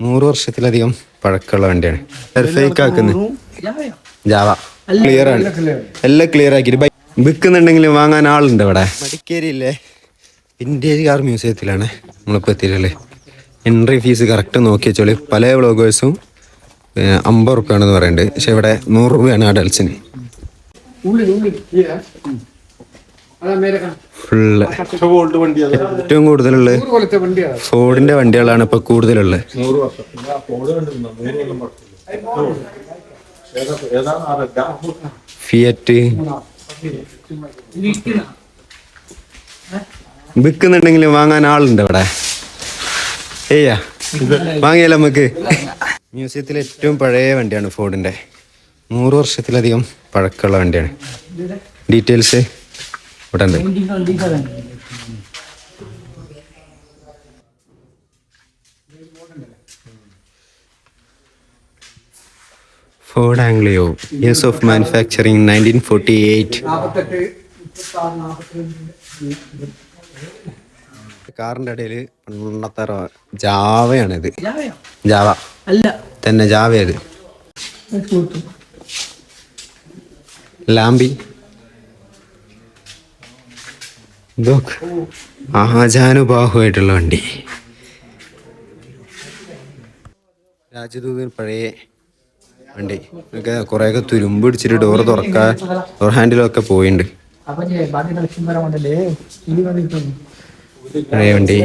നൂറ് വർഷത്തിലധികം പഴക്കമുള്ള വണ്ടിയാണ്. ഫേക്ക് ആക്കുന്നത്. ജാവ. ക്ലിയർ ആണ്. എല്ലാം ക്ലിയർ ആക്കിയിട്ട് വിൽക്കുന്നുണ്ടെങ്കിലും വിൽക്കുന്നുണ്ടെങ്കിൽ വാങ്ങാൻ ആളുണ്ട് ഇവിടെ. മടിക്കേരിയില്ലേ? വിന്റേജ് കാർ മ്യൂസിയത്തിലാണ് നമ്മളിപ്പോൾ എത്തിയിട്ടുള്ളത്. എൻട്രി ഫീസ് കറക്റ്റ് നോക്കി വെച്ചോളി. പല വ്ളോഗേഴ്സും അമ്പത് റുപ്യാണെന്ന് പറയുന്നുണ്ട്. പക്ഷെ ഇവിടെ നൂറ് രൂപയാണ് അഡൽസിന് ഉള്ളിൽ ഉള്ളിൽ ഫുള്ള്. ഏറ്റവും കൂടുതലുള്ള ഫോർഡിന്റെ വണ്ടികളാണ് ഇപ്പൊ കൂടുതലുള്ളത്? ഫിയറ്റ് വിൽക്കുന്നുണ്ടെങ്കിലും വാങ്ങാൻ ആളുണ്ട് ഇവിടെ. ഏയ്യാ? വാങ്ങിയാലോ നമുക്ക്? മ്യൂസിയത്തിലെ ഏറ്റവും പഴയ വണ്ടിയാണ് ഫോർഡിന്റെ നൂറ് വർഷത്തിലധികം പഴക്കമുള്ള വണ്ടിയാണ്. ഡീറ്റെയിൽസ് ഇവിടെ ഉണ്ട് Ford Anglia years of manufacturing nineteen forty eight കാറിന്റെ ഇടയിൽ പണ്ടത്തറ ജാവയാണിത്. ജാവയോ ജാവ. അല്ല. തന്നെ ജാവയത് ലാംബി. ഇതൊക്കെ ആചാനുബാഹുവായിട്ടുള്ള വണ്ടി. രാജദൂതൻ പഴയ വണ്ടി. ഒക്കെ കുറേയൊക്കെ തുരുമ്പ് പിടിച്ചിട്ട് ഡോർ തുറക്കാൻ ഡോർ ഹാൻഡിലൊക്കെ പോയിട്ടുണ്ട് പഴയ വണ്ടി.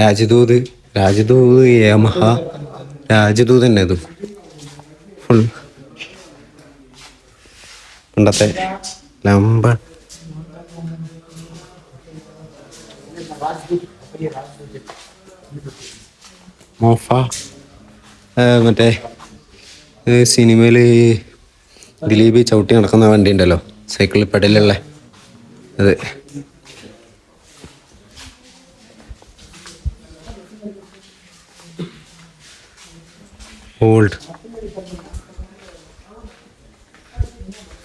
രാജദൂത് രാജദൂത് രാജദൂത് തന്നെ അത് ഫുൾ. പണ്ടത്തെ ലംബ മോഫ. മറ്റേ സിനിമയിൽ ദിലീപ് ചവിട്ടി നടക്കുന്ന വണ്ടി ഉണ്ടല്ലോ സൈക്കിളിൽ പെടലുള്ള അത്. ഓൾഡ്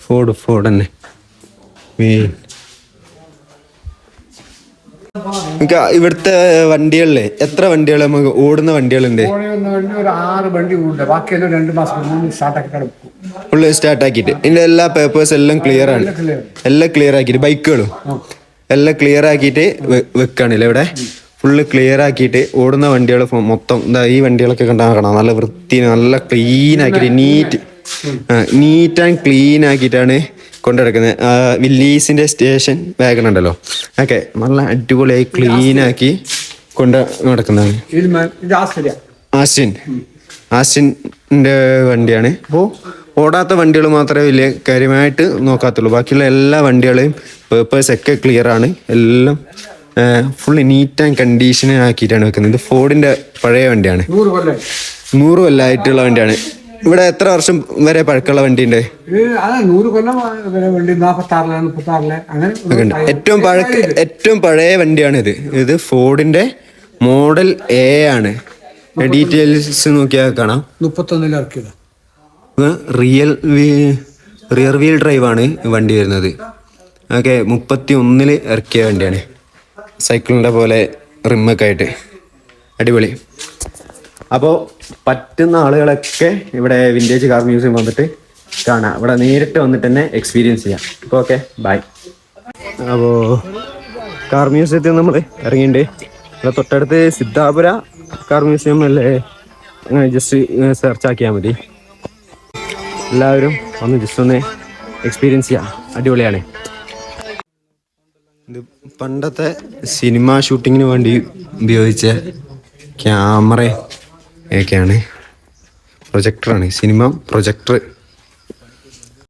ഫോർഡ് ഫോർഡ് തന്നെ. മെയിൻ ഇവിടുത്തെ വണ്ടികളിലെ എത്ര വണ്ടികൾ നമുക്ക് ഓടുന്ന വണ്ടികളുണ്ട്? ഒരു ആറ് വണ്ടി ഉണ്ട് ബാക്കിയെല്ലാം രണ്ട് മാസം സ്റ്റാർട്ടാക്കി കിടക്കും ഫുള്ള് ഇതിന്റെ എല്ലാ പേപ്പേഴ്സ് എല്ലാം ക്ലിയർ ആണ്. എല്ലാം ക്ലിയർ ആക്കിയിട്ട് ബൈക്കുകളും. എല്ലാം ക്ലിയർ ആക്കിയിട്ട് വെക്കാണല്ലേ ഇവിടെ? ഫുള്ള് ക്ലിയർ ആക്കിയിട്ട് ഓടുന്ന വണ്ടികൾ മൊത്തം എന്താ ഈ വണ്ടികളൊക്കെ കണ്ടാൽ കാണാം. നല്ല വൃത്തി നല്ല ക്ലീൻ ആക്കിയിട്ട് നീറ്റ് നീറ്റ് ആൻഡ് ക്ലീൻ ആക്കിയിട്ടാണ് കൊണ്ടുനടക്കുന്നത് വില്ലീസിന്റെ സ്റ്റേഷൻ വാഗൺ ഉണ്ടല്ലോ ഓക്കെ നല്ല അടിപൊളിയായി ക്ലീൻ ആക്കി കൊണ്ട് നടക്കുന്നതാണ്. ആസ്റ്റിൻ ആസ്റ്റിന്റെ വണ്ടിയാണ്. അപ്പോൾ ഓടാത്ത വണ്ടികൾ മാത്രമേ വലിയ കാര്യമായിട്ട് നോക്കാത്തുള്ളൂ. ബാക്കിയുള്ള എല്ലാ വണ്ടികളെയും പേപ്പേഴ്സ് ഒക്കെ ക്ലിയർ ആണ്. എല്ലാം ഫുള്ള് നീറ്റ് ആൻഡ് കണ്ടീഷൻ ആക്കിയിട്ടാണ് വെക്കുന്നത്. ഇത് ഫോർഡിന്റെ പഴയ വണ്ടിയാണ്. നൂറ് കൊല്ലമായിട്ടുള്ള വണ്ടിയാണ്. ഇവിടെ എത്ര വർഷം വരെ പഴക്കമുള്ള വണ്ടിയുണ്ട്? നൂറ് കൊല്ലം വണ്ടി നാൽപ്പത്താറിൽ മുപ്പത്താറിൽ അങ്ങനെ ഏറ്റവും പഴക്ക ഏറ്റവും പഴയ വണ്ടിയാണ് ഇത്. ഇത് ഫോർഡിന്റെ മോഡൽ എ ആണ്. ഡീറ്റെയിൽസ് നോക്കിയാൽ കാണാം. മുപ്പത്തൊന്നിൽ ഇറക്കിയതാ. റിയൽ റിയർ വീൽ ഡ്രൈവ് ആണ് വണ്ടി വരുന്നത്. ഓക്കെ മുപ്പത്തി ഒന്നിൽ ഇറക്കിയ വണ്ടിയാണ്. സൈക്കിളിന്റെ പോലെ റിമ്മൊക്കെ ആയിട്ട്. അടിപൊളി. അപ്പോൾ പറ്റുന്ന ആളുകളൊക്കെ ഇവിടെ വിന്റേജ് കാർ മ്യൂസിയം വന്നിട്ട് കാണാം. ഇവിടെ നേരിട്ട് വന്നിട്ട് തന്നെ എക്സ്പീരിയൻസ് ചെയ്യാം. അപ്പോൾ ഓക്കെ ബൈ അപ്പോൾ കാർ മ്യൂസിയത്തിൽ നമ്മൾ ഇറങ്ങിയിട്ടുണ്ട്. ഇവിടെ തൊട്ടടുത്ത് സിദ്ധാപുര കാർ മ്യൂസിയം അല്ലേ? അങ്ങനെ ജസ്റ്റ് സെർച്ച് ആക്കിയാൽ മതി. എല്ലാവരും ഒന്ന് ജസ്റ്റ് ഒന്ന് എക്സ്പീരിയൻസ് ചെയ്യാം. അടിപൊളിയാണ്. ഇത് പണ്ടത്തെ സിനിമ ഷൂട്ടിങ്ങിന് വേണ്ടി ഉപയോഗിച്ച ക്യാമറ ഒക്കെയാണ് പ്രൊജക്ടറാണ് സിനിമ പ്രൊജക്ടർ